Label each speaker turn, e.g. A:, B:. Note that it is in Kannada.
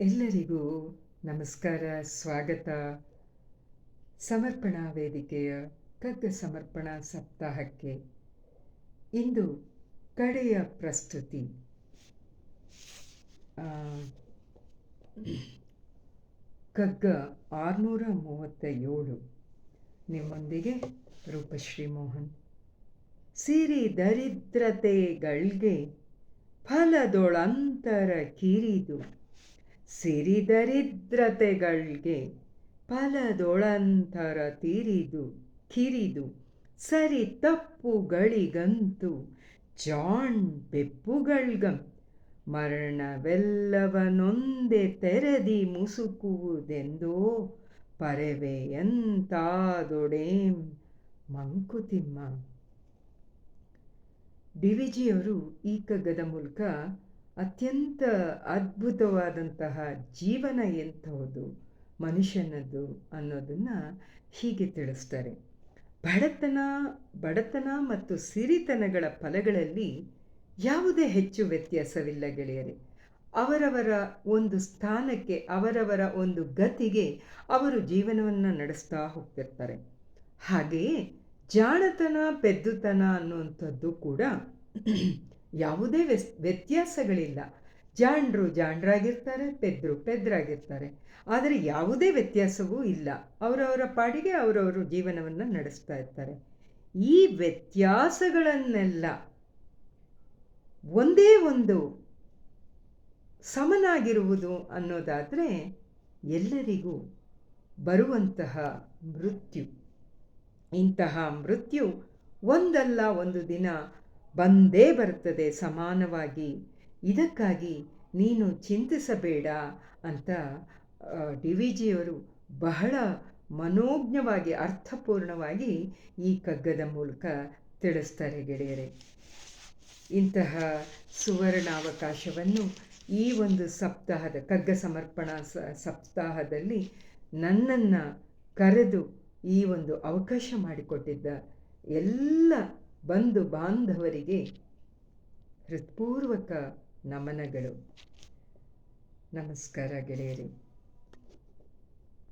A: ಎಲ್ಲರಿಗೂ ನಮಸ್ಕಾರ, ಸ್ವಾಗತ. ಸಮರ್ಪಣಾ ವೇದಿಕೆಯ ಕಗ್ಗ ಸಮರ್ಪಣಾ ಸಪ್ತಾಹಕ್ಕೆ ಇಂದು ಕಡೆಯ ಪ್ರಸ್ತುತಿ. ಕಗ್ಗ ಆರುನೂರ ಮೂವತ್ತ ಏಳು ನಿಮ್ಮೊಂದಿಗೆ ರೂಪಶ್ರೀ ಮೋಹನ್. ಸಿರಿ ದರಿದ್ರತೆಗಳಿಗೆ ಫಲದೊಳಂತರ ಕಿರಿದು ಸಿರಿದರಿದ್ರತೆಗಳ್ಗೆ ಫಲದೊಳಂತರ ತಿರಿದು, ಕಿರಿದು, ಸರಿ ತಪ್ಪುಗಳಿಗಂತೂ ಜಾಣ್ ಬೆಪ್ಪುಗಳ್ಗಂ. ಮರಣವೆಲ್ಲವನೊಂದೆ ತೆರೆದಿ ಮುಸುಕುವುದೆಂದೋ ಪರವೆಯಂತಾದೊಡೇಂ ಮಂಕುತಿಮ್ಮ. ಡಿವಿಜಿಯವರು ಈ ಕಗ್ಗದ ಮೂಲಕ ಅತ್ಯಂತ ಅದ್ಭುತವಾದಂತಹ ಜೀವನ ಎಂಥವುದು ಮನುಷ್ಯನದು ಅನ್ನೋದನ್ನು ಹೀಗೆ ತಿಳಿಸ್ತಾರೆ. ಬಡತನ ಬಡತನ ಮತ್ತು ಸಿರಿತನಗಳ ಫಲಗಳಲ್ಲಿ ಯಾವುದೇ ಹೆಚ್ಚು ವ್ಯತ್ಯಾಸವಿಲ್ಲ ಗೆಳೆಯರೆ. ಅವರವರ ಒಂದು ಸ್ಥಾನಕ್ಕೆ, ಅವರವರ ಒಂದು ಗತಿಗೆ ಅವರು ಜೀವನವನ್ನು ನಡೆಸ್ತಾ ಹೋಗ್ತಿರ್ತಾರೆ. ಹಾಗೆಯೇ ಜಾಣತನ, ಪೆದ್ದುತನ ಅನ್ನುವಂಥದ್ದು ಕೂಡ ಯಾವುದೇ ವ್ಯಸ್, ವ್ಯತ್ಯಾಸಗಳಿಲ್ಲ. ಜಾಂಡ್ರು ಜಾಂಡ್ರಾಗಿರ್ತಾರೆ, ಪೆದ್ರು ಪೆದ್ರಾಗಿರ್ತಾರೆ. ಆದರೆ ಯಾವುದೇ ವ್ಯತ್ಯಾಸವೂ ಇಲ್ಲ. ಅವರವರ ಪಾಡಿಗೆ ಅವರವರು ಜೀವನವನ್ನು ನಡೆಸ್ತಾ ಇರ್ತಾರೆ. ಈ ವ್ಯತ್ಯಾಸಗಳನ್ನೆಲ್ಲ ಒಂದೇ ಒಂದು ಸಮನಾಗಿರುವುದು ಅನ್ನೋದಾದರೆ ಎಲ್ಲರಿಗೂ ಬರುವಂತಹ ಮೃತ್ಯು. ಇಂತಹ ಮೃತ್ಯು ಒಂದಲ್ಲ ಒಂದು ದಿನ ಬಂದೇ ಬರ್ತದೆ ಸಮಾನವಾಗಿ. ಇದಕ್ಕಾಗಿ ನೀನು ಚಿಂತಿಸಬೇಡ ಅಂತ ಡಿ ವಿ ಜಿಯವರು ಬಹಳ ಮನೋಜ್ಞವಾಗಿ, ಅರ್ಥಪೂರ್ಣವಾಗಿ ಈ ಕಗ್ಗದ ಮೂಲಕ ತಿಳಿಸ್ತಾರೆ ಗೆಳೆಯರೆ. ಇಂತಹ ಸುವರ್ಣಾವಕಾಶವನ್ನು ಈ ಒಂದು ಸಪ್ತಾಹದ, ಕಗ್ಗ ಸಮರ್ಪಣಾ ಸಪ್ತಾಹದಲ್ಲಿ ನನ್ನನ್ನು ಕರೆದು ಈ ಒಂದು ಅವಕಾಶ ಮಾಡಿಕೊಟ್ಟಿದ್ದ ಎಲ್ಲ ಬಂಧು ಬಾಂಧವರಿಗೆ ಹೃತ್ಪೂರ್ವಕ ನಮನಗಳು. ನಮಸ್ಕಾರ ಗೆಳೆಯರಿ.